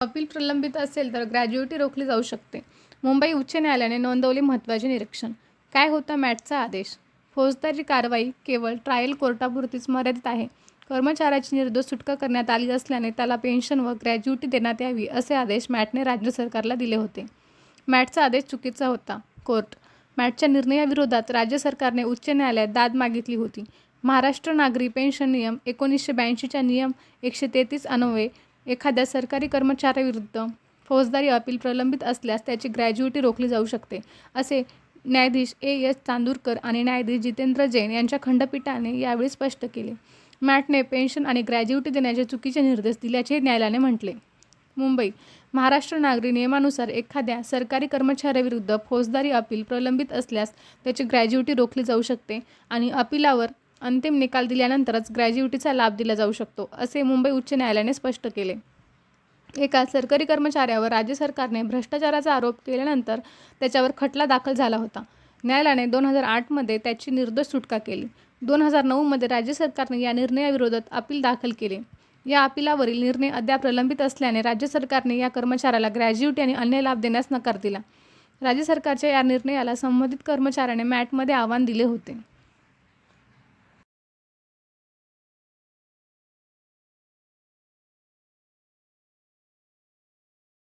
Appeal प्रलंबित असेल तर ग्रॅज्युएटी रोखली जाऊ शकते. मुंबई उच्च न्यायालयाने नोंदवले महत्त्वाचे निरीक्षण. काय होता मॅटचा आदेश? फौजदारी कारवाई केवळ ट्रायल कोर्टापुरतीच मर्यादित आहे. कर्मचाऱ्याची निर्दोष सुटका करण्यात आली असल्याने त्याला पेन्शन व ग्रॅज्युटी देण्यात यावी असे आदेश मॅटने राज्य सरकारला दिले होते. मॅटचा आदेश चुकीचा होता. कोर्ट. मॅटच्या निर्णयाविरोधात राज्य सरकारने उच्च न्यायालयात दाद मागितली होती. महाराष्ट्र नागरी पेन्शन नियम एकोणीसशे ब्याऐंशीच्या नियम एकशे तेहतीस अन्वये एखाद्या सरकारी कर्मचाऱ्याविरुद्ध फौजदारी अपील प्रलंबित असल्यास त्याची ग्रॅज्युएटी रोखली जाऊ शकते असे न्यायाधीश ए. एस. चांदूरकर आणि न्यायाधीश जितेंद्र जैन यांच्या खंडपीठाने यावेळी स्पष्ट केले. मॅटने पेन्शन आणि ग्रॅज्युएटी देण्याचे चुकीचे निर्देश दिल्याचे न्यायालयाने म्हटले. मुंबई महाराष्ट्र नागरी नियमानुसार एखाद्या सरकारी कर्मचाऱ्याविरुद्ध फौजदारी अपील प्रलंबित असल्यास त्याची ग्रॅज्युएटी रोखली जाऊ शकते आणि अपिलावर अंतिम निकाल दिल्यानंतरच ग्रॅज्युटीचा लाभ दिला जाऊ शकतो असे मुंबई उच्च न्यायालयाने स्पष्ट केले. एका सरकारी कर्मचाऱ्यावर राज्य सरकारने भ्रष्टाचाराचा आरोप केल्यानंतर त्याच्यावर खटला दाखल झाला होता. न्यायालयाने दोन हजार आठमध्ये त्याची निर्दोष सुटका केली. दोन हजार नऊमध्ये राज्य सरकारने या निर्णयाविरोधात अपील दाखल केले. या अपिलावरील निर्णय अद्याप प्रलंबित असल्याने राज्य सरकारने या कर्मचाऱ्याला ग्रॅज्युएटी आणि अन्य लाभ देण्यास नकार दिला. राज्य सरकारच्या या निर्णयाला संबंधित कर्मचाऱ्याने मॅटमध्ये आव्हान दिले होते.